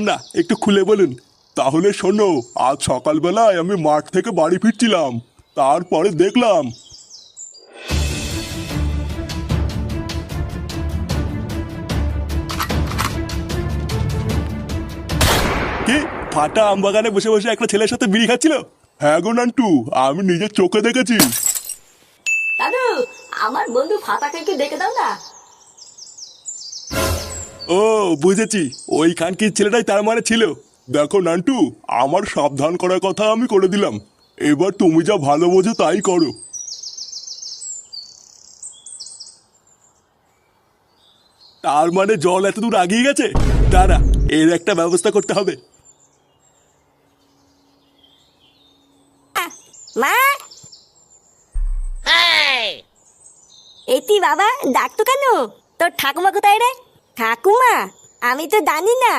না, একটু খুলে বলুন। তাহলে শোনো, আজ সকালবেলায় আমি মাঠ থেকে বাড়ি ফিরছিলাম, তারপরে দেখলাম। কি, ফাটা আম বাগানে বসে বসে একটা ছেলের সাথে বিড়ি খাচ্ছিল? হ্যাঁ গো নান্টু, আমি নিজের চোখে দেখেছি। দাদু, আমার বন্ধু একটু দেখে দাও না। ও বুঝেছি। ওই খানকির ছেলেটাই তার মানে ছিল? দেখো নান্টু আমার সাবধান করার কথা আমি করে দিলাম। এবার তুমি যা ভালো বোঝো তাই করো। তার মানে জল এত দূর আগিয়ে গেছে? দাঁড়া এর একটা ব্যবস্থা করতে হবে। মা! এটি বাবা ডাকতো কেন? তোর ঠাকুমা কোথায় রে? ঠাকুমা আমি তো জানি না।